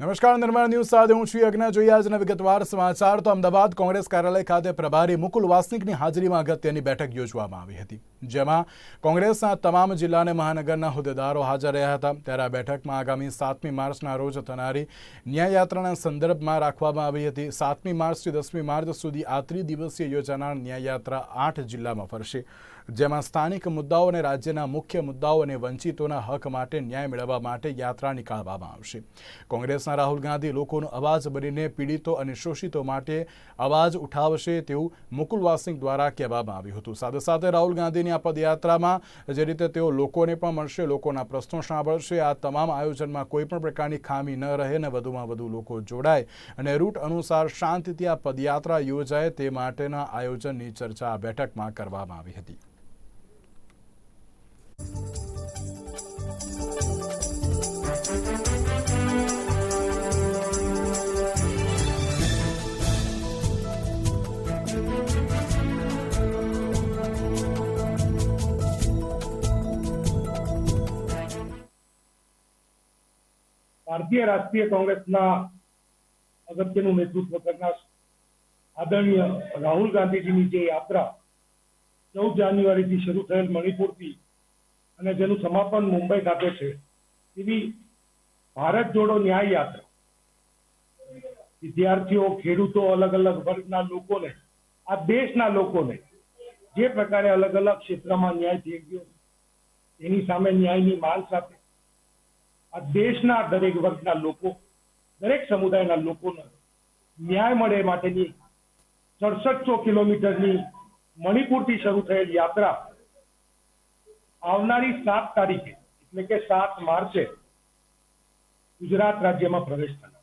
નમસ્કાર નિર્માણ ન્યૂઝ સાથે હું છું યજ્ઞ. જોઈએ આજના વિગતવાર સમાચાર. તો અમદાવાદ કોંગ્રેસ કાર્યાલય ખાતે પ્રભારી મુકુલ વાસનિકની હાજરીમાં અગત્યની બેઠક યોજવામાં આવી હતી. જેમાં કોંગ્રેસના તમામ જિલ્લા અને મહાનગરના હોદ્દેદારો હાજર રહ્યા હતા. ત્યારે આ બેઠકમાં આગામી સાતમી માર્ચના રોજ થનારી ન્યાયયાત્રાના સંદર્ભમાં રાખવામાં આવી હતી. સાતમી માર્ચથી દસમી માર્ચ સુધી આ ત્રિદિવસીય યોજાનાર ન્યાયયાત્રા આઠ જિલ્લામાં ફરશે. જેમાં સ્થાનિક મુદ્દાઓ અને રાજ્યના મુખ્ય મુદ્દાઓ અને વંચિતોના હક માટે ન્યાય મેળવવા માટે યાત્રા નીકાળવામાં આવશે. કોંગ્રેસના રાહુલ ગાંધી લોકોનો અવાજ બનીને પીડિતો અને શોષિતો માટે અવાજ ઉઠાવશે તેવું મુકુલ વાસનિક દ્વારા કહેવામાં આવ્યું હતું. સાથે સાથે રાહુલ ગાંધીની આ પદયાત્રામાં જે રીતે તેઓ લોકોને પણ મળશે, લોકોના પ્રશ્નો સાંભળશે, આ તમામ આયોજનમાં કોઈ પણ પ્રકારની ખામી ન રહે અને વધુમાં વધુ લોકો જોડાય અને રૂટ અનુસાર શાંતિથી આ પદયાત્રા યોજાય તે માટેના આયોજનની ચર્ચા આ બેઠકમાં કરવામાં આવી હતી. ભારતીય રાષ્ટ્રીય કોંગ્રેસના અગત્યનું નેતૃત્વ કરનાર આદરણીય રાહુલ ગાંધીજીની જે યાત્રા ચૌદ જાન્યુઆરીથી શરૂ થયેલ મણિપુરથી અને જેનું સમાપન મુંબઈ ખાતે છે, એવી ભારત જોડો ન્યાય યાત્રા. વિદ્યાર્થીઓ, ખેડૂતો અલગ અલગ વર્ગના લોકોને, આ દેશના લોકોને જે પ્રકારે અલગ અલગ ક્ષેત્રમાં ન્યાય થઈ ગયો એની સામે ન્યાયની માંગ સાથે આ દેશના દરેક વર્ગના લોકો, દરેક સમુદાયના લોકોને ન્યાય મળે માટેની સડસઠસો કિલોમીટરની મણિપુરથી શરૂ થયેલ યાત્રા આવનારી સાત તારીખે, એટલે કે સાત માર્ચે ગુજરાત રાજ્યમાં પ્રવેશ થનાર.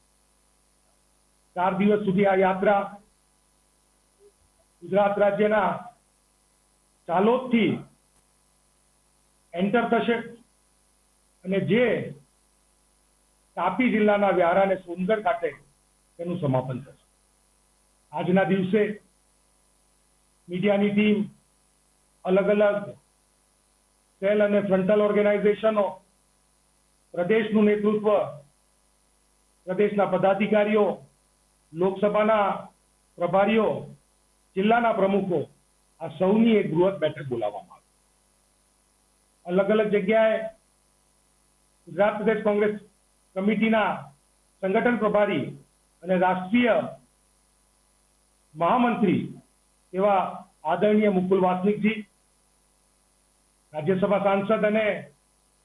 ચાર દિવસ સુધી આ યાત્રા ગુજરાત રાજ્યના ચાલોદથી એન્ટર થશે અને જે તાપી જિલ્લાના વ્યારા અને સોનગઢ ખાતે તેનું સમાપન થશે. આજના દિવસે મીડિયાની ટીમ અલગ અલગ સેલ અને ફ્રન્ટલ ઓર્ગેનાઇઝેશનો, પ્રદેશનું નેતૃત્વ, પ્રદેશના પદાધિકારીઓ, લોકસભાના પ્રભારીઓ, જિલ્લાના પ્રમુખો, આ સૌની એક બૃહદ બેઠક બોલાવવામાં આવી. અલગ અલગ જગ્યાએ ગુજરાત પ્રદેશ કોંગ્રેસ કમિટીના સંગઠન પ્રભારી અને રાષ્ટ્રીય મહામંત્રી એવા આદરણીય મુકુલ વાસનિકજી, રાજ્યસભા સાંસદ અને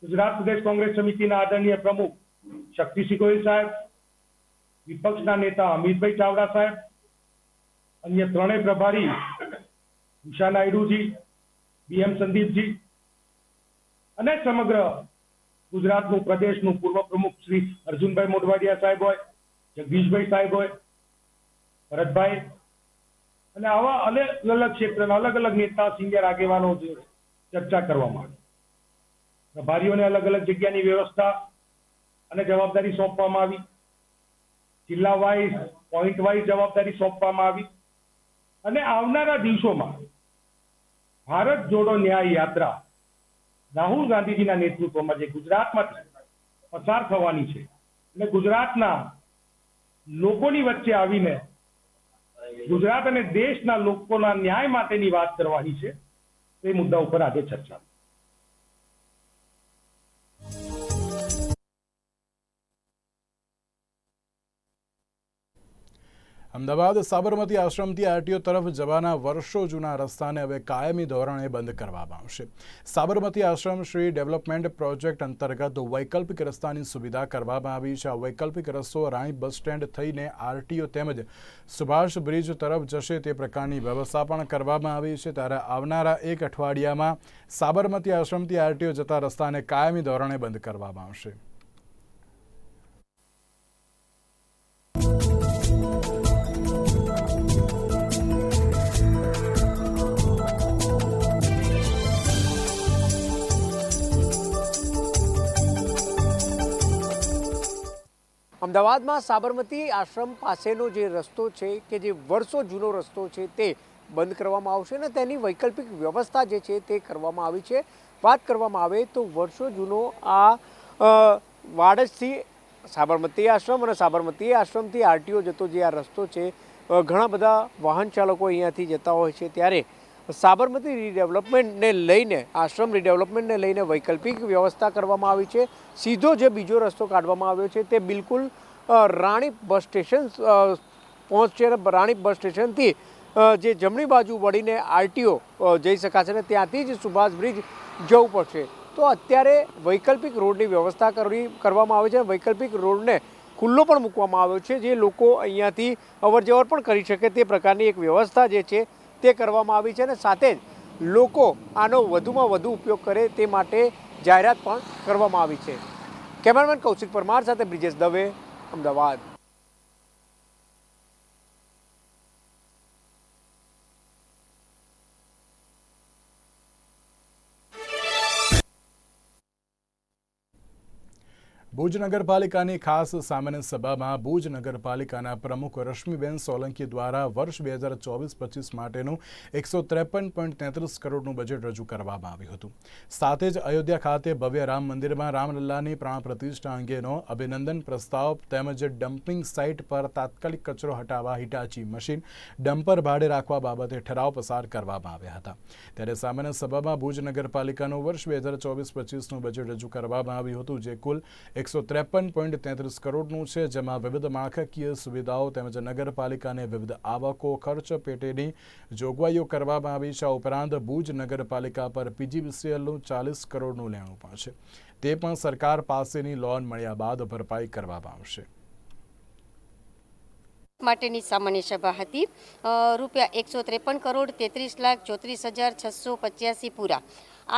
ગુજરાત પ્રદેશ કોંગ્રેસ સમિતિના આદરણીય પ્રમુખ શક્તિસિંહ ગોહિલ સાહેબ, વિપક્ષના નેતા અમિતભાઈ ચાવડા સાહેબ, અન્ય ત્રણેય પ્રભારી ઉષા નાયડુજી બીએમ સંદીપજી અને સમગ્ર ગુજરાતનું પ્રદેશનું પૂર્વ પ્રમુખ શ્રી અર્જુનભાઈ મોઢવાડિયા સાહેબ હોય, જગદીશભાઈ સાહેબ હોય, ભરતભાઈ અને આવા અલગ અલગ ક્ષેત્રના અલગ અલગ નેતા, સિનિયર આગેવાનો ચર્ચા કરવામાં આવી. પ્રભારીઓને અલગ અલગ જગ્યાની વ્યવસ્થા અને જવાબદારી સોંપવામાં આવી. જિલ્લા વાઇઝ, પોઈન્ટ વાઇઝ જવાબદારી સોંપવામાં આવી. અને આવનારા દિવસોમાં ભારત જોડો ન્યાય યાત્રા રાહુલ ગાંધીજીના નેતૃત્વમાં જે ગુજરાતમાંથી પસાર થવાની છે, અને ગુજરાતના લોકોની વચ્ચે આવીને ગુજરાત અને દેશના લોકોના ન્યાય માટેની વાત કરવાની છે, તે મુદ્દા ઉપર આજે ચર્ચા અમદાવાદ સાબરમતી આશ્રમથી આરટીઓ તરફ જવાના વર્ષો જૂના રસ્તાને હવે કાયમી ધોરણે બંધ કરવામાં આવશે. સાબરમતી આશ્રમ શ્રી ડેવલપમેન્ટ પ્રોજેક્ટ અંતર્ગત વૈકલ્પિક રસ્તાની સુવિધા કરવામાં આવી છે. આ વૈકલ્પિક રસ્તો રાણી બસ સ્ટેન્ડ થઈને આરટીઓ તેમજ સુભાષ બ્રિજ તરફ જશે તે પ્રકારની વ્યવસ્થા પણ કરવામાં આવી છે. ત્યારે આવનારા એક અઠવાડિયામાં સાબરમતી આશ્રમથી આરટીઓ જતા રસ્તાને કાયમી ધોરણે બંધ કરવામાં આવશે. અમદાવાદમાં સાબરમતી આશ્રમ પાસેનો જે રસ્તો છે કે જે વર્ષો જૂનો રસ્તો છે તે બંધ કરવામાં આવશે અને તેની વૈકલ્પિક વ્યવસ્થા જે છે તે કરવામાં આવી છે. વાત કરવામાં આવે તો વર્ષો જૂનો આ વાડજથી સાબરમતી આશ્રમ અને સાબરમતી આશ્રમથી આરટીઓ જતો જે આ રસ્તો છે ઘણા બધા વાહન ચાલકો અહીંયાથી જતા હોય છે. ત્યારે સાબરમતી રીડેવલપમેન્ટને લઈને, આશ્રમ રીડેવલપમેન્ટને લઈને વૈકલ્પિક વ્યવસ્થા કરવામાં આવી છે. સીધો જે બીજો રસ્તો કાઢવામાં આવ્યો છે તે બિલકુલ રાણીપ બસ સ્ટેશન પહોંચશે અને રાણીપ બસ સ્ટેશનથી જે જમણી બાજુ વળીને આરટીઓ જઈ શકાશે અને ત્યાંથી જ સુભાષ બ્રિજ જવું પડશે. તો અત્યારે વૈકલ્પિક રોડની વ્યવસ્થા કરવી કરવામાં આવે છે વૈકલ્પિક રોડને ખુલ્લો પણ મૂકવામાં આવ્યો છે જે લોકો અહીંયાથી અવર જવર પણ કરી શકે તે પ્રકારની એક વ્યવસ્થા જે છે તે કરવામાં આવી છે અને સાથે જ લોકો આનો વધુમાં વધુ ઉપયોગ કરે તે માટે જાહેરાત પણ કરવામાં આવી છે. કેમેરામેન કૌશિક પરમાર સાથે બ્રિજેશ દવે, અમદાવાદ. ભુજ નગરપાલિકાની ખાસ સામાન્ય સભામાં ભુજ નગરપાલિકાના પ્રમુખ રશ્મિબેન સોલંકી દ્વારા વર્ષ બે હજાર ચોવીસ પચીસ માટેનું એકસો ત્રેપન પોઈન્ટ તેત્રીસ કરોડનું બજેટ રજૂ કરવામાં આવ્યું હતું. સાથે જ અયોધ્યા ખાતે ભવ્ય રામ મંદિરમાં રામલલ્લાની પ્રાણ પ્રતિષ્ઠા અંગેનો અભિનંદન પ્રસ્તાવ તેમજ ડમ્પિંગ સાઇટ પર તાત્કાલિક કચરો હટાવવા હિટાચી મશીન ડમ્પર ભાડે રાખવા બાબતે ઠરાવ પસાર કરવામાં આવ્યા હતા. ત્યારે સામાન્ય સભામાં ભુજ નગરપાલિકાનું વર્ષ બે હજાર ચોવીસ પચીસનું બજેટ રજૂ કરવામાં આવ્યું હતું, જે કુલ એકસો ત્રેપન પોઈન્ટ તેત્રીસ કરોડનું છે, જેમાં વિવિધ માળખાકીય સુવિધાઓ તેમજ નગરપાલિકાને વિવિધ આવકો, ખર્ચ, પેટેની જોગવાઈઓ કરવામાં આવી છે. ઉપરાંત ભુજ નગરપાલિકા પર પીજીવીસીએલનું ચાલીસ કરોડનું લેણું પણ છે. તે પણ સરકાર પાસેની લોન મળ્યા બાદ ભરપાઈ કરવામાં આવશે. માટેની સામાન્ય સભા હતી. રૂપિયા એકસો ત્રેપન કરોડ તેત્રીસ લાખ ચોત્રીસ હજાર છસો પચ્યાસી પૂરા.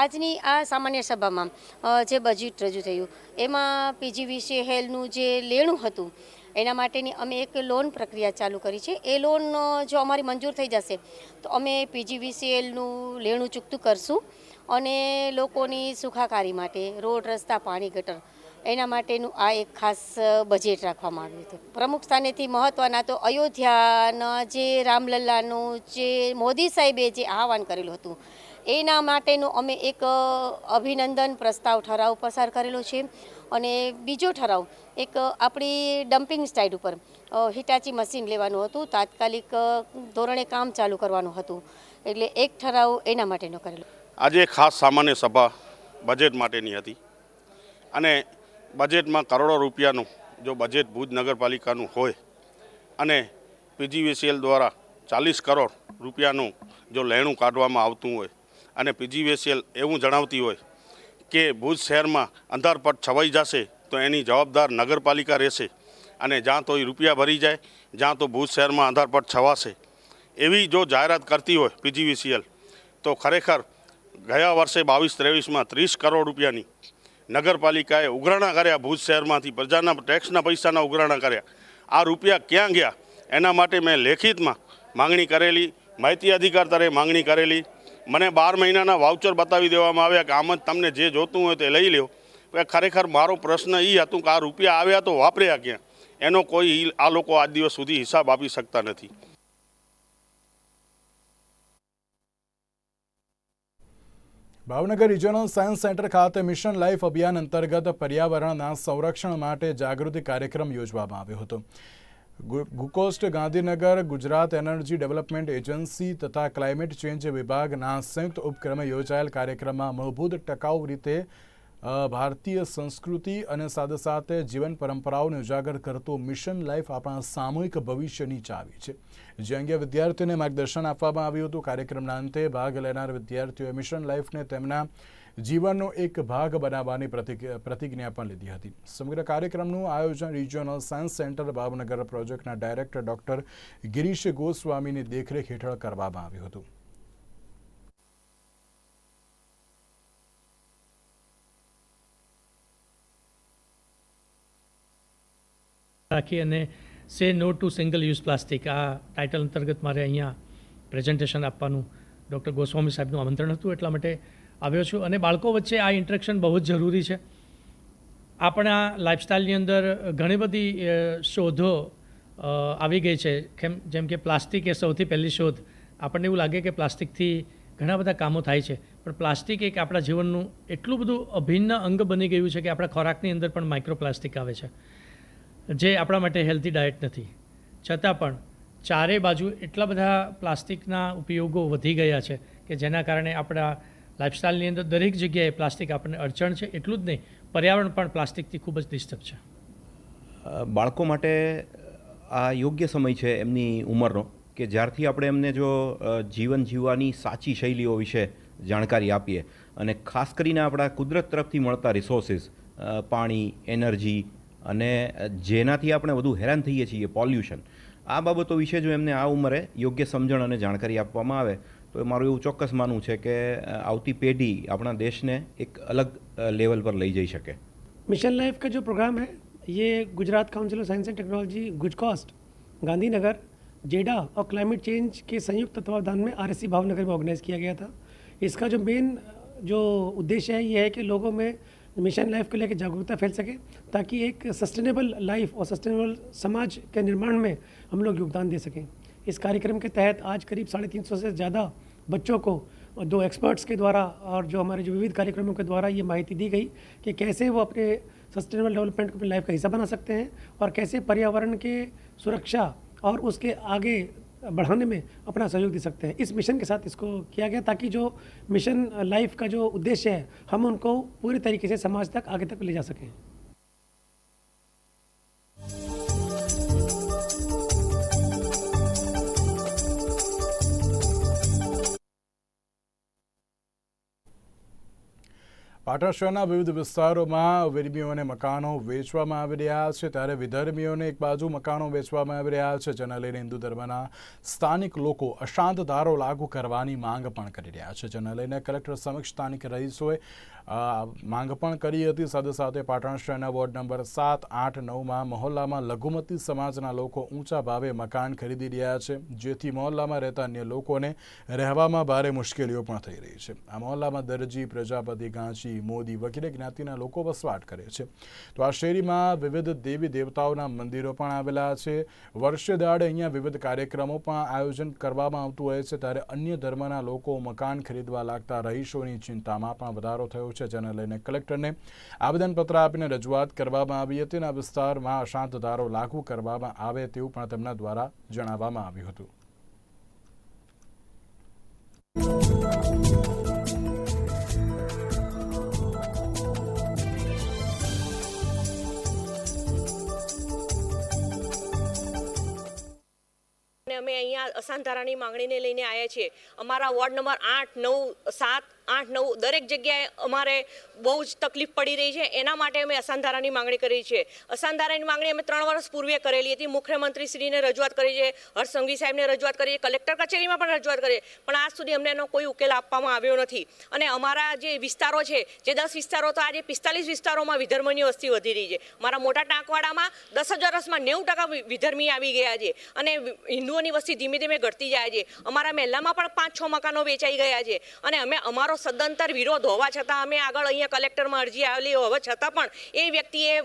આજની આ સામાન્ય સભામાં જે બજેટ રજૂ થયું, એમાં પીજીવીસી હેલનું જે લેણું હતું, એના માટેની અમે એક લોન પ્રક્રિયા ચાલુ કરી છે. એ લોન જો અમારી મંજૂર થઈ જશે, તો અમે પીજીવીસીએલનું લેણું ચૂકતું કરશું અને લોકોની સુખાકારી માટે રોડ, રસ્તા, પાણી, ગટર, એના માટેનું આ એક ખાસ બજેટ રાખવામાં આવ્યું હતું. પ્રમુખ સ્થાનેથી મહત્ત્વના તો અયોધ્યાના જે રામલલ્લાનું જે મોદી સાહેબે જે આહવાન કરેલું હતું એના માટેનું અમે એક અભિનંદન પ્રસ્તાવ ઠરાવ પસાર કરેલો છે. અને બીજો ઠરાવ, એક આપણી ડમ્પિંગ સાઇટ ઉપર હિટાચી મશીન લેવાનું હતું. તાત્કાલિક ધોરણે કામ ચાલુ કરવાનું હતું. એટલે એક ઠરાવ એના માટેનો કરેલો. આજે ખાસ સામાન્ય સભા બજેટ માટેની હતી. અને બજેટમાં કરોડો રૂપિયાનું જો બજેટ ભુજ નગરપાલિકાનું હોય અને પીજીવીસીએલ દ્વારા ચાલીસ કરોડ રૂપિયાનું જો લેણું કાઢવામાં આવતું હોય અને પીજીવીસીએલ એવું જણાવતી હોય કે ભુજ શહેરમાં અંધારપટ છવાઈ જશે તો એની જવાબદાર નગરપાલિકા રહેશે અને જ્યાં તો એ રૂપિયા ભરી જાય, જ્યાં તો ભુજ શહેરમાં અંધારપટ છવાશે. એવી જો જાહેરાત કરતી હોય પીજીવીસીએલ તો ખરેખર ગયા વર્ષે બાવીસ ત્રેવીસમાં ત્રીસ કરોડ રૂપિયાની નગરપાલિકાએ ઉઘરાણા કર્યા ભુજ શહેરમાંથી, પ્રજાના ટેક્સના પૈસાના ઉઘરાણા કર્યા. આ રૂપિયા ક્યાં ગયા? એના માટે મેં લેખિતમાં માંગણી કરેલી, માહિતી અધિકાર તરે માંગણી કરેલી મને બાર મહિનાના વાઉચર બતાવી દેવામાં આવ્યા કે આમ જ તમને જે જોતું હોય તે લઈ હવે ખરેખર મારો પ્રશ્ન એ હતો કે આ રૂપિયા આવ્યા તો વાપર્યા ક્યાં? એનો કોઈ આ લોકો આજ દિવસ સુધી હિસાબ આપી શકતા નથી. ભાવનગર રિજનલ સાયન્સ સેન્ટર ખાતે મિશન લાઈફ અભિયાન અંતર્ગત પર્યાવરણના સંરક્ષણ માટે જાગૃતિ કાર્યક્રમ યોજવામાં આવ્યો હતો. GUJCOST, Gandhinagar, Gujarat energy development agency તથા ક્લાઇમેટ ચેન્જ વિભાગના સંયુક્ત ઉપક્રમે યોજાયેલ કાર્યક્રમમાં મૂળભૂત ટકાઉ રીતે ભારતીય સંસ્કૃતિ અને સાથે સાથે જીવન પરંપરાઓને ઉજાગર કરતું મિશન લાઈફ આપણા સામૂહિક ભવિષ્યની ચાવી છે. જે અંગે વિદ્યાર્થીઓને માર્ગદર્શન આપવામાં આવ્યું હતું. કાર્યક્રમના અંતે ભાગ લેનાર વિદ્યાર્થીઓએ મિશન લાઈફને તેમના જીવનનો એક ભાગ બનાવવાની પ્રતિજ્ઞા પણ લીધી હતી. સમગ્ર કાર્યક્રમનું આયોજન રિજિયોનલ સાયન્સ સેન્ટર ભાવનગર પ્રોજેક્ટના ડાયરેક્ટર ડોક્ટર ગિરીશ ગોસ્વામીની દેખરેખ હેઠળ કરવામાં આવ્યું હતું. રાખી અને say no to single use plastic આ ટાઇટલ અંતર્ગત મારે અહીંયા પ્રેઝન્ટેશન આપવાનું ડૉક્ટર ગોસ્વામી સાહેબનું આમંત્રણ હતું. એટલા માટે આવ્યો છું. અને બાળકો વચ્ચે આ ઇન્ટરેક્શન બહુ જ જરૂરી છે. આપણા લાઇફસ્ટાઇલની અંદર ઘણી બધી શોધો આવી ગઈ છે. કેમ, જેમ કે પ્લાસ્ટિક એ સૌથી પહેલી શોધ. આપણને એવું લાગે કે પ્લાસ્ટિકથી ઘણા બધા કામો થાય છે. પણ પ્લાસ્ટિક એક આપણા જીવનનું એટલું બધું અભિન્ન અંગ બની ગયું છે કે આપણા ખોરાકની અંદર પણ માઇક્રોપ્લાસ્ટિક આવે છે. જે આપણા માટે હેલ્ધી ડાયટ નથી. છતાં પણ ચારે બાજુ એટલા બધા પ્લાસ્ટિકના ઉપયોગો વધી ગયા છે કે જેના કારણે આપણા લાઇફસ્ટાઇલની અંદર દરેક જગ્યાએ પ્લાસ્ટિક આપણને અડચણ છે, એટલું જ નહીં, પર્યાવરણ પણ પ્લાસ્ટિકથી ખૂબ જ ડિસ્ટર્બ છે. બાળકો માટે આ યોગ્ય સમય છે એમની ઉંમરનો કે જ્યારથી આપણે એમને જો જીવન જીવવાની સાચી શૈલીઓ વિશે જાણકારી આપીએ અને ખાસ કરીને આપણા કુદરત તરફથી મળતા રિસોર્સિસ પાણી એનર્જી અને જેનાથી આપણે વધુ હેરાન થઈએ છીએ પોલ્યુશન આ બાબતો વિશે જો એમને આ ઉંમરે યોગ્ય સમજણ અને જાણકારી આપવામાં આવે તો મારું એવું ચોક્કસ માનવું છે કે અ, આવતી પેઢી આપણા દેશને એક અલગ લેવલ પર લઈ જઈ શકે मिशन लाइफ का जो प्रोग्राम है ये Gujarat council of science and technology गुजकॉस्ट Gandhinagar जेडा और क्लाइमेट चेंज के संयुक्त तत्वावधान में आर भावनगर में ऑर्गेनाइज किया गया था इसका जो मेन जो उद्देश्य है ये है कि लोगों में मिशन लाइफ को लेकर जागरूकता फैल सके ताकि एक सस्टेनेबल लाइफ और सस्टेनेबल समाज के निर्माण में हम लोग योगदान दे सकें इस कार्यक्रम के तहत आज करीब साढ़े तीन सौ से ज़्यादा बच्चों को दो एक्सपर्ट्स के द्वारा और जो हमारे जो विविध कार्यक्रमों के द्वारा ये माहिती दी गई कि कैसे वो अपने सस्टेनेबल डेवलपमेंट को अपनी लाइफ का हिस्सा बना सकते हैं और कैसे पर्यावरण के सुरक्षा और उसके आगे बढ़ाने में अपना सहयोग दे सकते हैं। इस मिशन के साथ इसको किया गया ताकि जो मिशन लाइफ का जो उद्देश्य है, हम उनको पूरी तरीके से समाज तक आगे तक ले जा सकें। પાટણ શહેરના વિવિધ વિસ્તારોમાં વિધર્મીઓને મકાનો વેચવામાં આવી રહ્યા છે. ત્યારે વિધર્મીઓને એક બાજુ મકાનો વેચવામાં આવી રહ્યા છે, જેને લઈને હિન્દુ ધર્મના સ્થાનિક લોકો અશાંત ધારો લાગુ કરવાની માંગ પણ કરી રહ્યા છે. જેને લઈને કલેક્ટર સમક્ષ સ્થાનિક રહીશોએ માંગ પણ કરી હતી. સાથે સાથે પાટણ શહેરના વોર્ડ નંબર સાત, આઠ, નવમાં મહોલ્લામાં લઘુમતી સમાજના લોકો ઊંચા ભાવે મકાન ખરીદી રહ્યા છે. જેથી મહોલ્લામાં રહેતા અન્ય લોકોને રહેવામાં ભારે મુશ્કેલીઓ પણ થઈ રહી છે. આ મહોલ્લામાં દરજી, પ્રજાપતિ, ગાંચી મોદી વગેરે જ્ઞાતિના લોકો વસવાટ કરે છે. તો આ શેરીમાં વિવિધ દેવી દેવતાઓના મંદિરો પણ આવેલા છે. વર્ષે દાડે અહીંયા વિવિધ કાર્યક્રમો પણ આયોજન કરવામાં આવતું હોય છે. ત્યારે અન્ય ધર્મના લોકો મકાન ખરીદવા લાગતા રહીશોની ચિંતામાં પણ વધારો થયો છે. જેને લઈને કલેક્ટરને આવેદનપત્ર આપીને રજૂઆત કરવામાં આવી હતી અને આ વિસ્તારમાં અશાંત ધારો લાગુ કરવામાં આવે તેવું પણ તેમના દ્વારા જણાવવામાં આવ્યું હતું. અમે અહીંયા અસાંધારાની માંગણીને લઈને આવ્યા છીએ. અમારા વોર્ડ નંબર આઠ નવ સાત આઠ નવ દરેક જગ્યાએ અમારે બહુ જ તકલીફ પડી રહી છે. એના માટે અમે અસાનધારાની માંગણી કરી છે. અસાનધારાની માંગણી અમે ત્રણ વર્ષ પૂર્વે કરેલી હતી. મુખ્યમંત્રીશ્રીને રજૂઆત કરી છે. હર્ષસંઘી સાહેબને રજૂઆત કરી છે. કલેક્ટર કચેરીમાં પણ રજૂઆત કરી પણ આજ સુધી અમને એનો કોઈ ઉકેલ આપવામાં આવ્યો નથી. અને અમારા જે વિસ્તારો છે, જે દસ વિસ્તારો તો આજે પિસ્તાલીસ વિસ્તારોમાં વિધર્મની વસ્તી વધી રહી છે. મારા મોટા ટાંકવાડામાં દસ જ વર્ષમાં નેવું ટકા વિધર્મી આવી ગયા છે. અને હિન્દુઓની વસ્તી ધીમે ધીમે ઘટતી જાય છે. અમારા મહેલામાં પણ પાંચ છ મકાનો વેચાઈ ગયા છે. અને અમે, અમારો સદંતર વિરોધ હોવા છતાં અમે આગળ અહીંયા કલેક્ટરમાં અરજી આવેલી હોવા છતાં પણ એ વ્યક્તિએ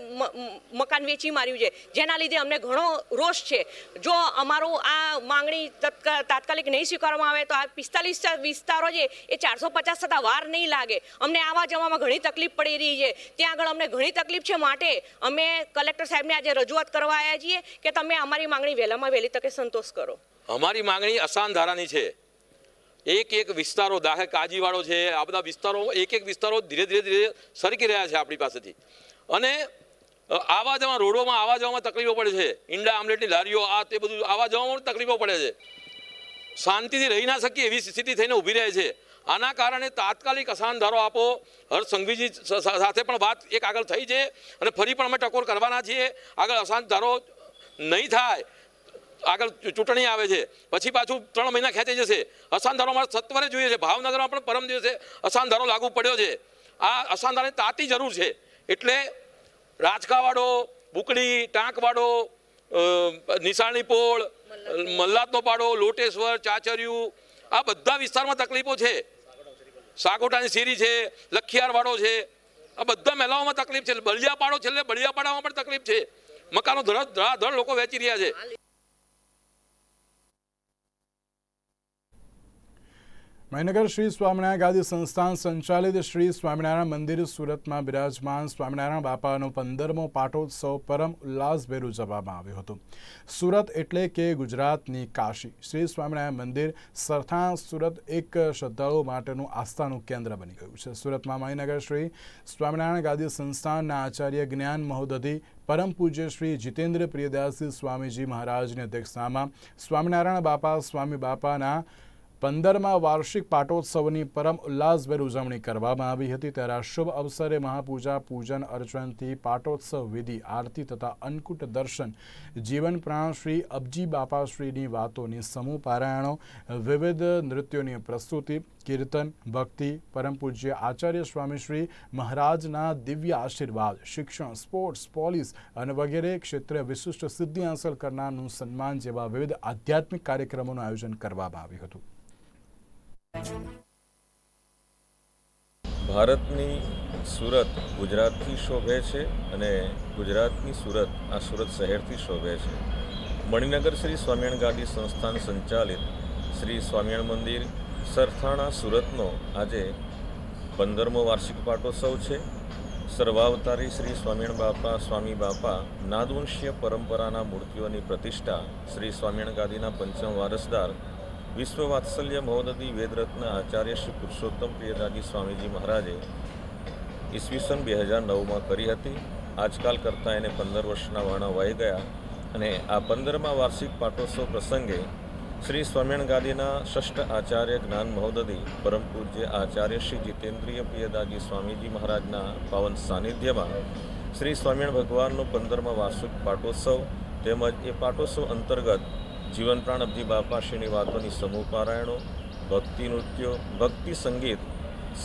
મકાન વેચી માર્યું છે. જેના લીધે અમને ઘણો રોષ છે. જો અમારું આ માંગણી તત્કા- તાત્કાલિક નહીં સ્વીકારવામાં આવે તો આ પિસ્તાલીસ વિસ્તારો છે એ ચારસો પચાસ થતાં વાર નહીં લાગે. અમને આવવા જવામાં ઘણી તકલીફ પડી રહી છે. ત્યાં આગળ અમને ઘણી તકલીફ છે માટે અમે કલેક્ટર સાહેબને આજે રજૂઆત કરવા આવ્યા છીએ કે તમે અમારી માંગણી વહેલામાં વહેલી તકે સંતોષ કરો. અમારી માંગણી અસાન ધારાની છે. એક એક વિસ્તારો દાખલ કાજીવાડો છે, આ બધા વિસ્તારો, એક એક વિસ્તારો ધીરે ધીરે ધીરે સરકી રહ્યા છે આપણી પાસેથી. અને આવા જવા રોડોમાં આવા જવામાં તકલીફો પડે છે. ઈંડા, આમલેટની લારીઓ, આ તે બધું આવા જવામાં તકલીફો પડે છે. શાંતિથી રહી ના શકીએ એવી સ્થિતિ થઈને ઊભી રહે છે. આના કારણે તાત્કાલિક અસાન ધારો આપો. હર્ષ સંઘવીજી સાથે પણ વાત એક આગળ થઈ છે. અને ફરી પણ અમે ટકોર કરવાના છીએ. આગળ અસાન ધારો નહીં થાય આગળ ચૂંટણી આવે છે. પછી પાછું ત્રણ મહિના ખેંચાઈ જશે. અસાનધારો અમારે સત્વરે જોઈએ છે. ભાવનગરમાં પણ પરમ દિવસે અસાનધારો લાગુ પડ્યો છે. આ અસાનધારાની તાતી જરૂર છે. એટલે રાજકાવાડો, બુકડી, ટાંકવાડો નિશાણી પોળ, મલ્લાતનો પાડો, લોટેશ્વર, ચાચરિયું, આ બધા વિસ્તારમાં તકલીફો છે. સાગોટાની સીરી છે, લખિયારવાડો છે. આ બધા મેલાઓમાં તકલીફ છે. બળિયાપાડો છેલ્લે બળિયાપાડામાં પણ તકલીફ છે. મકાનો ધડ ધડાધડ લોકો વેચી રહ્યા છે. મહીનગર શ્રી સ્વામિનારાયણ ગાદી સંસ્થાન સંચાલિત શ્રી સ્વામિનારાયણ મંદિર સુરતમાં બિરાજમાન સ્વામિનારાયણ બાપાનો પંદરમો પાટોત્સવ પરમ ઉલ્લાસભેર ઉજવવામાં આવ્યો હતો. સુરત એટલે કે ગુજરાતની કાશી. શ્રી સ્વામિનારાયણ મંદિર સરથાણ સુરત એક શ્રદ્ધાળુઓ માટેનું આસ્થાનું કેન્દ્ર બની ગયું છે. સુરતમાં મહીનગર શ્રી સ્વામિનારાયણ ગાદી સંસ્થાનના આચાર્ય જ્ઞાન મહોદધિ, પરમ પૂજ્ય શ્રી જીતેન્દ્ર પ્રિયદાસજી સ્વામીજી મહારાજની અધ્યક્ષતામાં સ્વામિનારાયણ બાપા, સ્વામી બાપાના પંદરમા વાર્ષિક પાટોત્સવની પરમ ઉલ્લાસભેર ઉજવણી કરવામાં આવી હતી. ત્યારે શુભ અવસરે મહાપૂજા, પૂજન, અર્ચનથી પાટોત્સવ, વિધિ, આરતી તથા અન્નકૂટ દર્શન, જીવન પ્રાણ શ્રી અબજી બાપાશ્રીની વાતોની સમૂહ પારાયણો, વિવિધ નૃત્યોની પ્રસ્તુતિ, કીર્તન, ભક્તિ, પરમ પૂજ્ય આચાર્ય સ્વામીશ્રી મહારાજના દિવ્ય આશીર્વાદ, શિક્ષણ, સ્પોર્ટ્સ, પોલીસ અને વગેરે ક્ષેત્રે વિશિષ્ટ સિદ્ધિ હાંસલ કરનારનું સન્માન જેવા વિવિધ આધ્યાત્મિક કાર્યક્રમોનું આયોજન કરવામાં આવ્યું હતું. ભારતની સુરત ગુજરાતથી શોભે છે અને ગુજરાતની સુરત આ સુરત શહેરથી શોભે છે. મણિનગર શ્રી સ્વામિનારાયણ ગાદી સંસ્થાન સંચાલિત શ્રી સ્વામિનારાયણ મંદિર સરથાણા સુરતનો આજે પંદરમો વાર્ષિક પાટોત્સવ છે. સર્વાવતારી શ્રી સ્વામિનારાયણ બાપા, સ્વામી બાપા, નાદવંશીય પરંપરાના મૂર્તિઓની પ્રતિષ્ઠા શ્રી સ્વામિનારાયણ ગાદીના પંચમ વારસદાર વિશ્વ વાત્સલ્ય મહોદદી વેદરત્ન આચાર્ય શ્રી પુરુષોત્તમ પ્રિયરાજી સ્વામીજી મહારાજે ઈસવીસન બે હજાર નવમાં કરી હતી. આજકાલ કરતાં એને પંદર વર્ષના વર્ણા વહી ગયા અને આ પંદરમા વાર્ષિક પાટોત્સવ પ્રસંગે શ્રી સ્વામિણ ગાદીના ષષ્ઠ આચાર્ય જ્ઞાન મહોદદી પરમ પૂજ્ય આચાર્ય શ્રી જીતેન્દ્રિય પ્રિયદાજી સ્વામીજી મહારાજના પાવન સાનિધ્યમાં શ્રી સ્વામિણ ભગવાનનો પંદરમા વાર્ષિક પાટોત્સવ તેમજ એ પાટોત્સવ અંતર્ગત જીવન પ્રાણ અબજી બાપાશ્રીની વાતોની સમૂહ પારાયણો ભક્તિ નૃત્યો, ભક્તિ સંગીત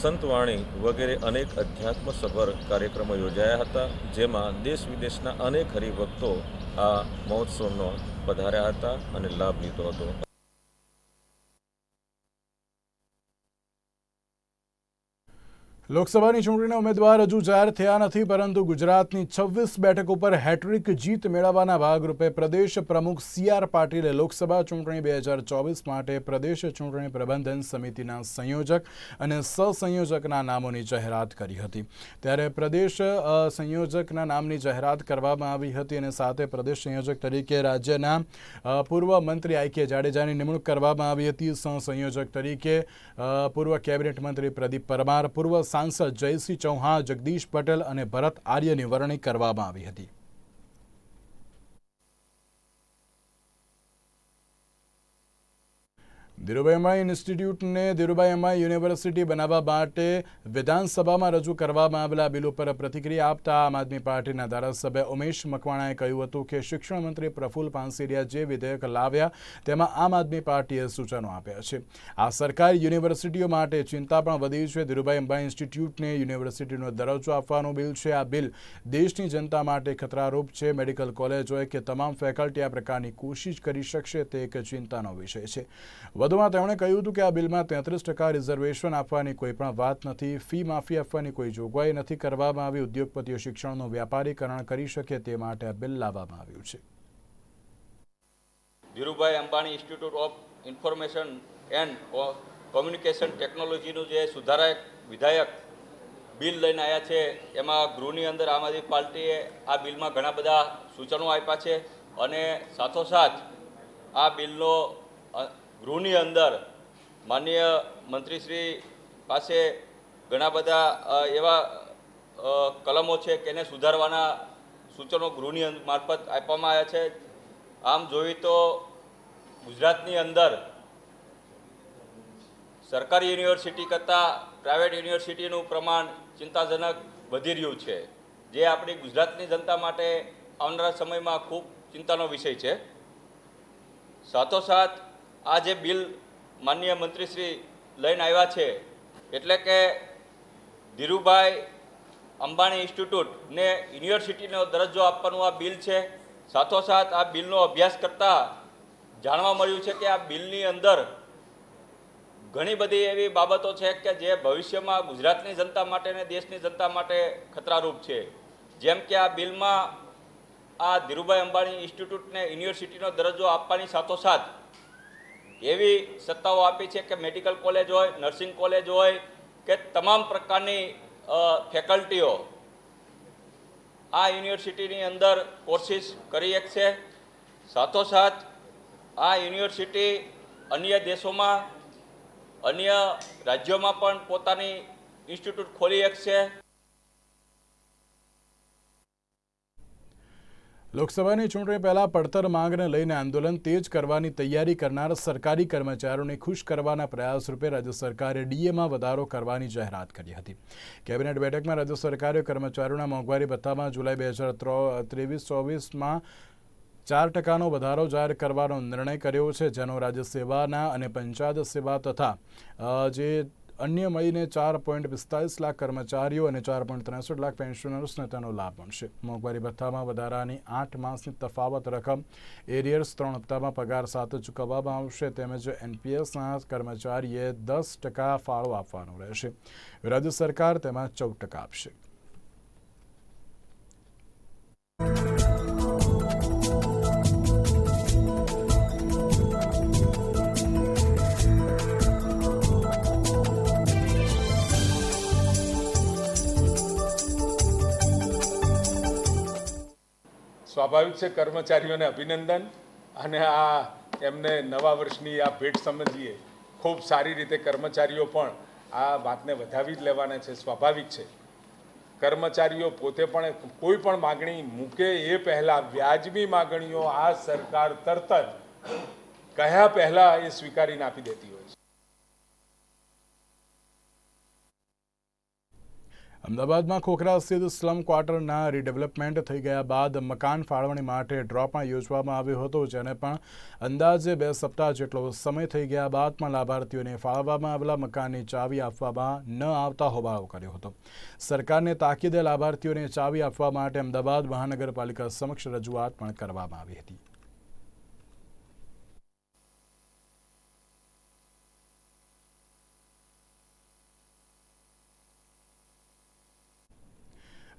સંતવાણી વગેરે અનેક અધ્યાત્મ સભર કાર્યક્રમો યોજાયા હતા, જેમાં દેશ વિદેશના અનેક હરિભક્તો આ મહોત્સવનો પધાર્યા હતા અને લાભ લીધો હતો. લોકસભાની ચૂંટણીના ઉમેદવાર હજુ જાહેર થયા નથી, પરંતુ ગુજરાતની છવ્વીસ બેઠક ઉપર હેટ્રિક જીત મેળવવાના ભાગરૂપે પ્રદેશ પ્રમુખ સી આર પાટીલે લોકસભા ચૂંટણી બે હજાર ચોવીસ માટે પ્રદેશ ચૂંટણી પ્રબંધન સમિતિના સંયોજક અને સહસંયોજકના નામોની જાહેરાત કરી હતી. ત્યારે પ્રદેશ સંયોજકના નામની જાહેરાત કરવામાં આવી હતી અને સાથે પ્રદેશ સંયોજક તરીકે રાજ્યના પૂર્વ મંત્રી આઈ કે જાડેજાની નિમણૂક કરવામાં આવી હતી. સહસંયોજક તરીકે પૂર્વ કેબિનેટ મંત્રી પ્રદીપ પરમાર, પૂર્વ સાંસદ જયસિંહ ચૌહાણ જગદીશ પટેલ અને ભરત આર્યની વરણી કરવામાં આવી હતી. ધીરુભાઈ અંબાણી ઇન્સ્ટિટ્યૂટને ધીરુભાઈ અંબાણી યુનિવર્સિટી બનાવવા માટે વિધાનસભામાં રજૂ કરવામાં આવેલા બિલ ઉપર પ્રતિક્રિયા આપતા આમ આદમી પાર્ટીના ધારાસભ્ય ઉમેશ મકવાણાએ કહ્યું હતું કે શિક્ષણ મંત્રી પ્રફુલ્લ પાનસેરિયા જે વિધેયક લાવ્યા તેમાં આમ આદમી પાર્ટીએ સૂચનો આપ્યા છે. આ સરકાર યુનિવર્સિટીઓ માટે ચિંતા પણ વધી છે. ધીરુભાઈ અંબાણી ઇન્સ્ટિટ્યૂટને યુનિવર્સિટીનો દરજ્જો આપવાનું બિલ છે. આ બિલ દેશની જનતા માટે ખતરારૂપ છે. મેડિકલ કોલેજોએ કે તમામ ફેકલ્ટી આ પ્રકારની કોશિશ કરી શકશે તે એક ચિંતાનો વિષય છે. વધુમાં તેમણે કહ્યું હતું કે આ બિલમાં તેત્રીસ ટકા રિઝર્વેશન આપવાની કોઈ પણ વાત નથી, ફી માફી આપવાની કોઈ જોગવાઈ નથી કરવામાં આવી, ઉદ્યોગપતિઓ શિક્ષણનું વ્યાપારીકરણ કરી શકે તે માટે આ બિલ લાવવામાં આવ્યું છે. Dhirubhai Ambani institute of information and communication ટેકનોલોજીનું જે સુધારાયક વિધાયક બિલ લઈને આવ્યા છે, એમાં ગૃહની અંદર આમ આદમી પાર્ટીએ આ બિલમાં ઘણા બધા સૂચનો આપ્યા છે અને સાથોસાથ આ બિલનો ગૃહની અંદર માનનીય મંત્રીશ્રી પાસે ઘણા બધા એવા કલમો છે કે એને સુધારવાના સૂચનો ગૃહની મારફત આપવામાં આવ્યા છે. આમ જોઈએ તો ગુજરાતની અંદર સરકારી યુનિવર્સિટી કરતાં પ્રાઇવેટ યુનિવર્સિટીનું પ્રમાણ ચિંતાજનક વધી રહ્યું છે. જે આપણી ગુજરાતની જનતા માટે આવનારા સમયમાં ખૂબ ચિંતાનો વિષય છે. સાથોસાથ આ જે બિલ માનનીય મંત્રીશ્રી લઈને આવ્યા છે, એટલે કે ધીરુભાઈ અંબાણી ઇન્સ્ટિટ્યૂટને યુનિવર્સિટીનો દરજ્જો આપવાનું આ બિલ છે. સાથોસાથ આ બિલનો અભ્યાસ કરતાં જાણવા મળ્યું છે કે આ બિલની અંદર ઘણી બધી એવી બાબતો છે કે જે ભવિષ્યમાં ગુજરાતની જનતા માટે અને દેશની જનતા માટે ખતરારૂપ છે. જેમ કે આ બિલમાં આ ધીરુભાઈ અંબાણી ઇન્સ્ટિટ્યૂટને યુનિવર્સિટીનો દરજ્જો આપવાની સાથોસાથ એવી સત્તાઓ આપી છે કે મેડિકલ કોલેજ હોય, નર્સિંગ કોલેજ હોય, કે તમામ પ્રકારની ફેકલ્ટીઓ આ યુનિવર્સિટીની અંદર કોર્સિસ કરી શકશે. સાથોસાથ, આ યુનિવર્સિટી અન્ય દેશોમાં, અન્ય રાજ્યોમાં પણ પોતાની ઇન્સ્ટિટ્યૂટ ખોલી શકશે. લોકસભાની ચૂંટણી પહેલા પડતર માંગને લઈને આંદોલન તેજ કરવાની તૈયારી કરનાર સરકારી કર્મચારીઓને ખુશ કરવાના પ્રયાસ રૂપે રાજ્ય સરકારે ડીએમાં વધારો કરવાની જાહેરાત કરી હતી. કેબિનેટ બેઠકમાં રાજ્ય સરકારે કર્મચારીઓના મોંઘવારી ભથ્થામાં જુલાઈ બે હજાર ત્રેવીસ, ચોવીસમાં ચાર ટકાનો વધારો જાહેર કરવાનો નિર્ણય કર્યો છે, જેનો રાજ્ય સેવાના અને પંચાયત સેવા તથા જે અન્ય મળીને ચાર પોઈન્ટ પિસ્તાલીસ લાખ કર્મચારીઓ અને ચાર પોઈન્ટ ત્રેસઠ લાખ પેન્શનર્સને તેનો લાભ મળશે. મોંઘવારી ભથ્થામાં વધારાની આઠ માસની તફાવત રકમ એરિયર્સ ત્રણ હપ્તામાં પગાર સાથે ચૂકવવામાં આવશે તેમજ એનપીએસના કર્મચારીએ દસ ટકા ફાળો આપવાનો રહેશે. રાજ્ય સરકાર તેમાં ચૌદ ટકા આપશે. સ્વાભાવિક છે, કર્મચારીઓને અભિનંદન અને આ એમને નવા વર્ષની આ ભેટ સમજીએ. ખૂબ સારી રીતે કર્મચારીઓ પણ આ વાતને વધાવી જ લેવાના છે, સ્વાભાવિક છે. કર્મચારીઓ પોતે પણ કોઈ પણ માગણી મૂકે એ પહેલાં વ્યાજબી માગણીઓ આ સરકાર તરત જ કહ્યા પહેલાં એ સ્વીકારીને આપી દેતી હોય છે. અમદાવાદમાં ખોખરા સ્થિત સ્લમ ક્વાર્ટરના રીડેવલપમેન્ટ થઈ ગયા બાદ મકાન ફાળવણી માટે ડ્રો પણ યોજવામાં આવ્યો હતો, જેને પણ અંદાજે બે સપ્તાહ જેટલો સમય થઈ ગયા બાદ પણ લાભાર્થીઓને ફાળવવામાં આવેલા મકાનની ચાવી આપવામાં ન આવતા હોબાળો કર્યો હતો. સરકારને તાકીદે લાભાર્થીઓને ચાવી આપવા માટે અમદાવાદ મહાનગરપાલિકા સમક્ષ રજૂઆત પણ કરવામાં આવી હતી.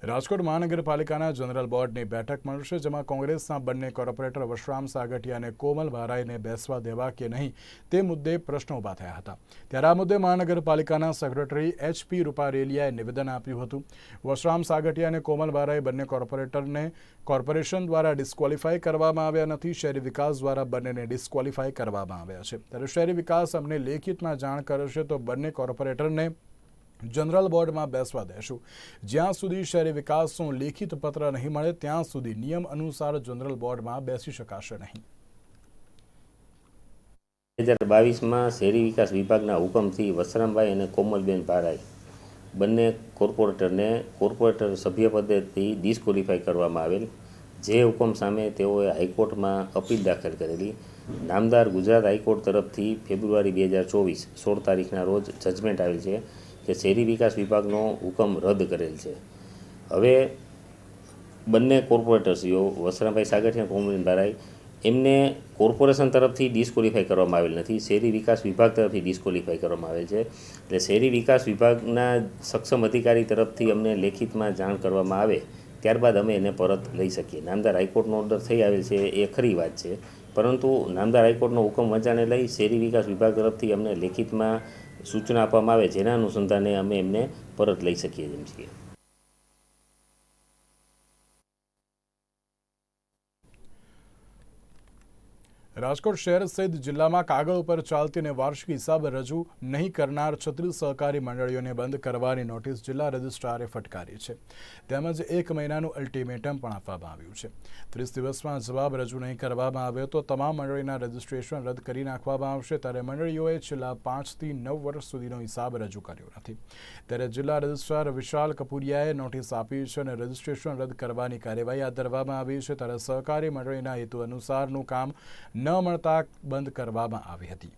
રાજકોટ મહાનગરપાલિકાના જનરલ બોર્ડની બેઠક મળશે, જેમાં કોંગ્રેસના બંને કોર્પોરેટર વશરામ સાગઠિયા અને કોમલ ભારાઈને બેસવા દેવા કે નહીં, તે મુદ્દે પ્રશ્નો ઊભા થયા હતા. ત્યારે આ મુદ્દે મહાનગરપાલિકાના સેક્રેટરી એચપી રૂપારેલિયાએ નિવેદન આપ્યું હતું. વશરામ સાગઠિયા અને કોમલ ભારાએ બંને કોર્પોરેટરને કોર્પોરેશન દ્વારા ડિસ્કવોલિફાય કરવામાં આવ્યા નથી, શહેરી વિકાસ દ્વારા બંનેને ડિસ્કવોલિફાય કરવામાં આવ્યા છે. ત્યારે શહેરી વિકાસ અમને લેખિતમાં જાણ કરશે તો બંને કોર્પોરેટરને જનરલ બોર્ડમાં બેસવા દેશું. જ્યાં સુધી શહેરી વિકાસનો લેખિત પત્ર નહીં મળે, ત્યાં સુધી નિયમ અનુસાર જનરલ બોર્ડમાં બેસી શકાશે નહીં. બે હજાર બાવીસમાં શહેરી વિકાસ વિભાગના હુકમથી વસરામભાઈ અને કોમલબેન ભારાઈ બંને કોર્પોરેટરને કોર્પોરેટર સભ્ય પદેથી ડિસ્ક્વોલિફાઈ કરવામાં આવેલ. જે હુકમ સામે તેઓએ હાઈકોર્ટમાં અપીલ દાખલ કરેલી. નામદાર ગુજરાત હાઈકોર્ટ તરફથી ફેબ્રુઆરી બે હજાર ચોવીસ, સોળ તારીખના રોજ જજમેન્ટ આવેલ છે. કે શહેરી વિકાસ વિભાગનો હુકમ રદ કરેલ છે. હવે બંને કોર્પોરેટરશ્રીઓ વસરામભાઈ સાગઠિયા કોમલબેન ભારાઈ એમને કોર્પોરેશન તરફથી ડિસ્ક્વોલિફાઈ કરવામાં આવેલ નથી શહેરી વિકાસ વિભાગ તરફથી ડિસ્ક્વોલિફાઈ કરવામાં આવેલ છે. એટલે શહેરી વિકાસ વિભાગના સક્ષમ અધિકારી તરફથી અમને લેખિતમાં જાણ કરવામાં આવે, ત્યારબાદ અમે એને પરત લઈ શકીએ. નામદાર હાઈકોર્ટનો ઓર્ડર થઈ આવેલ છે એ ખરી વાત છે. પરંતુ નામદાર હાઈકોર્ટનો હુકમ વચાને લઈ શહેરી વિકાસ વિભાગ તરફથી અમને લેખિતમાં સૂચના આપવામાં આવે જેના અનુસંધાને અમે એમને પરત લઈ શકીએ જેમ છીએ. રાજકોટ શહેર સહિત જિલ્લામાં કાગળ ઉપર ચાલતી અને વાર્ષિક હિસાબ રજૂ નહીં કરનાર છત્રીસ સહકારી મંડળીઓને બંધ કરવાની નોટિસ જિલ્લા રજિસ્ટ્રારે ફટકારી છે. તેમજ એક મહિનાનું અલ્ટિમેટમ પણ આપવામાં આવ્યું છે. ત્રીસ દિવસમાં જવાબ રજૂ નહીં કરવામાં આવ્યો તો તમામ મંડળીના રજિસ્ટ્રેશન રદ કરી નાખવામાં આવશે. ત્યારે મંડળીઓએ છેલ્લા પાંચથી નવ વર્ષ સુધીનો હિસાબ રજૂ કર્યો નથી. ત્યારે જિલ્લા રજિસ્ટ્રાર વિશાલ કપુરિયાએ નોટિસ આપી છે અને રજિસ્ટ્રેશન રદ કરવાની કાર્યવાહી હાથ ધરવામાં આવી છે. ત્યારે સહકારી મંડળીના હેતુ અનુસારનું કામ ન મળતા બંધ કરવામાં આવી હતી.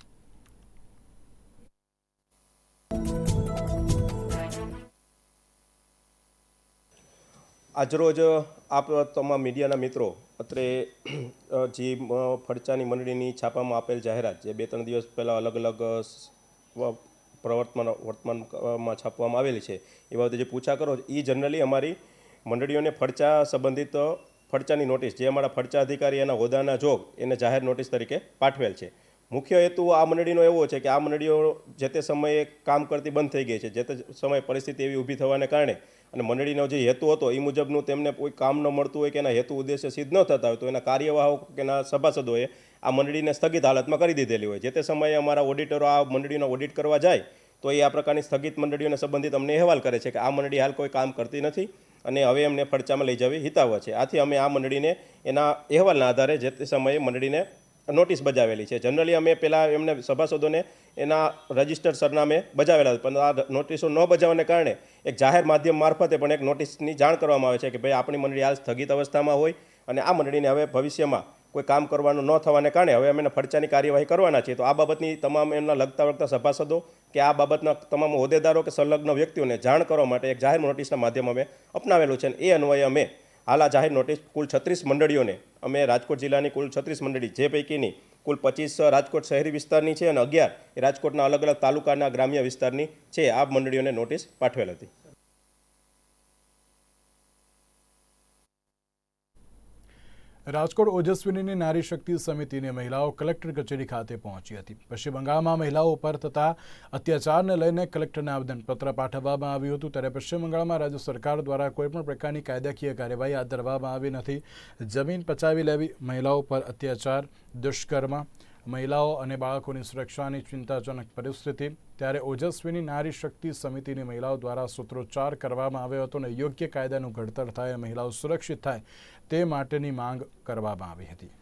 આજરોજ આપ તમામ મીડિયાના મિત્રો અત્રે જે ફડચાની મંડળીની છાપામાં આપેલ જાહેરાત, જે બે ત્રણ દિવસ પહેલાં અલગ અલગ પ્રવર્તમાન, વર્તમાનમાં છાપવામાં આવેલી છે એ બાબતે જે પૂછા કરો એ જનરલી અમારી મંડળીઓને ફડચા સંબંધિત ફડચાની નોટિસ, જે અમારા ફડચા અધિકારી એના હોદ્દાના જોગ, એને જાહેર નોટિસ તરીકે પાઠવેલ છે. મુખ્ય હેતુ આ મંડળીનો એવો છે કે આ મંડળીઓ જે તે સમયે કામ કરતી બંધ થઈ ગઈ છે. જે તે સમયે પરિસ્થિતિ એવી ઊભી થવાને કારણે અને મંડળીનો જે હેતુ હતો એ મુજબનું તેમને કોઈ કામ ન મળતું હોય કે એના હેતુ ઉદ્દેશ્ય સિદ્ધ ન થતા હોય તો એના કાર્યવાહો કે એના સભાસદોએ આ મંડળીને સ્થગિત હાલતમાં કરી દીધેલી હોય. જે તે સમયે અમારા ઓડિટરો આ મંડળીનો ઓડિટ કરવા જાય તો એ આ પ્રકારની સ્થગિત મંડળીઓને સંબંધિત અમને અહેવાલ કરે છે કે આ મંડળી હાલ કોઈ કામ કરતી નથી. અને હવે એમને ફડચામાં લઈ જવી હિતાવહ છે. આથી અમે આ મંડળીને એના અહેવાલના આધારે જે તે સમયે મંડળીને નોટિસ બજાવેલી છે. જનરલી અમે પહેલાં એમને સભાસદોને એના રજિસ્ટર્ડ સરનામે બજાવેલા પણ આ નોટિસો ન બજાવવાને કારણે એક જાહેર માધ્યમ મારફતે પણ એક નોટિસની જાણ કરવામાં આવે છે કે ભાઈ આપણી મંડળી હાલ સ્થગિત અવસ્થામાં હોય અને આ મંડળીને હવે ભવિષ્યમાં કોઈ કામ કરવાનું ન થવાને કારણે હવે અમે એને ફડચાની કાર્યવાહી કરવાના છીએ. તો આ બાબતની તમામ એમના લગતા વળગતા સભાસદો કે આ બાબતના તમામ હોદ્દેદારો કે સંલગ્ન વ્યક્તિઓને જાણ કરવા માટે એક જાહેર નોટિસના માધ્યમ અમે અપનાવેલું છે. એ અન્વયે અમે હાલ આ જાહેર નોટિસ કુલ છત્રીસ મંડળીઓને, અમે રાજકોટ જિલ્લાની કુલ છત્રીસ મંડળી, જે પૈકીની કુલ પચીસ રાજકોટ શહેરી વિસ્તારની છે અને અગિયાર એ રાજકોટના અલગ અલગ તાલુકાના ગ્રામ્ય વિસ્તારની છે. આ મંડળીઓને નોટિસ પાઠવેલ હતી. રાજકોટ ઓજસ્વીની નારી શક્તિ સમિતિની મહિલાઓ કલેક્ટર કચેરી ખાતે પહોંચી હતી. પશ્ચિમ બંગાળમાં મહિલાઓ પર થતા અત્યાચારને લઈને કલેક્ટરને આવેદનપત્ર પાઠવવામાં આવ્યું હતું. ત્યારે પશ્ચિમ બંગાળમાં રાજ્ય સરકાર દ્વારા કોઈપણ પ્રકારની કાયદાકીય કાર્યવાહી હાથ ધરવામાં આવી નથી. જમીન પચાવી લેવી, મહિલાઓ પર અત્યાચાર, દુષ્કર્મ મહિલાઓ અને બાળકોની સુરક્ષાની ચિંતાજનક પરિસ્થિતિ. ત્યારે ઓજસ્વીની નારી શક્તિ સમિતિની મહિલાઓ દ્વારા સૂત્રોચ્ચાર કરવામાં આવ્યો હતો અને યોગ્ય કાયદાનું ઘડતર થાય અને મહિલાઓ સુરક્ષિત થાય તે માટેની માંગ કરવામાં આવી હતી.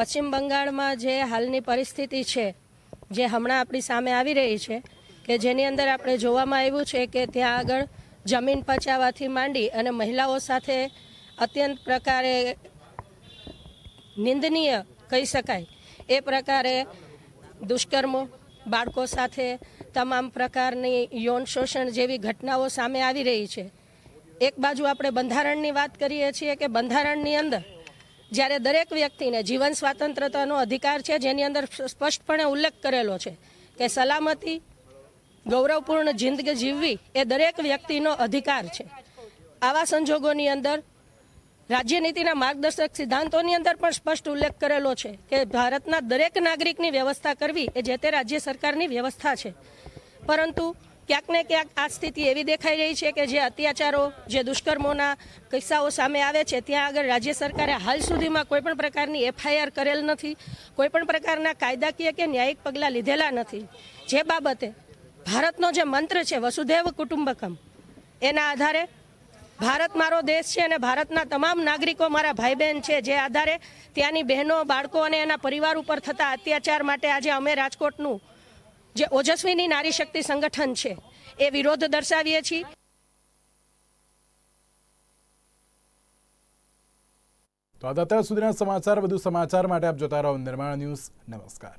પશ્ચિમ બંગાળમાં જે હાલની પરિસ્થિતિ છે, જે હમણાં આપણી સામે આવી રહી છે, કે જેની અંદર આપણે જોવામાં આવ્યું છે કે ત્યાં આગળ જમીન પચાવવાથી માંડી અને મહિલાઓ સાથે અત્યંત પ્રકારે નિંદનીય કહી શકાય, એ પ્રકારે દુષ્કર્મો, બાળકો સાથે તમામ પ્રકારની યૌન શોષણ જેવી ઘટનાઓ સામે આવી રહી છે. એક બાજુ આપણે બંધારણની વાત કરીએ છીએ કે બંધારણની અંદર જ્યારે દરેક વ્યક્તિને જીવન સ્વાતંત્રતાનો અધિકાર છે, જેની અંદર સ્પષ્ટપણે ઉલ્લેખ કરેલો છે કે સલામતી, ગૌરવપૂર્ણ જિંદગી જીવવી એ દરેક વ્યક્તિનો અધિકાર છે. આવા સંજોગોની અંદર રાજ્યનીતિના માર્ગદર્શક સિદ્ધાંતોની અંદર પણ સ્પષ્ટ ઉલ્લેખ કરેલો છે કે ભારતના દરેક નાગરિકની વ્યવસ્થા કરવી એ જે તે રાજ્ય સરકારની વ્યવસ્થા છે. પરંતુ ક્યાંક ને ક્યાંક આ સ્થિતિ એવી દેખાઈ રહી છે કે જે અત્યાચારો, જે દુષ્કર્મોના કિસ્સાઓ સામે આવે છે, ત્યાં આગળ રાજ્ય સરકારે હાલ સુધીમાં કોઈ પણ પ્રકારની એફઆઈઆર કરેલ નથી, કોઈ પણ પ્રકારના કાયદાકીય કે ન્યાયિક પગલાં લીધેલા નથી. જે બાબતે ભારતનો જે મંત્ર છે, વસુધૈવ કુટુંબકમ એના આધારે ભારત મારો દેશ છે અને ભારતના તમામ નાગરિકો મારા ભાઈ બહેન છે, જે આધારે ત્યાંની બહેનો, બાળકો અને એના પરિવાર ઉપર થતા અત્યાચાર માટે આજે અમે રાજકોટનું જે ઓજસ્વીની નારી શક્તિ સંગઠન છે, એ વિરોધ દર્શાવીએ છીએ. તો આ અત્યાર સુધીના સમાચાર, વધુ સમાચાર માટે આપ જોતા રહો નિર્માણ ન્યૂઝ. નમસ્કાર.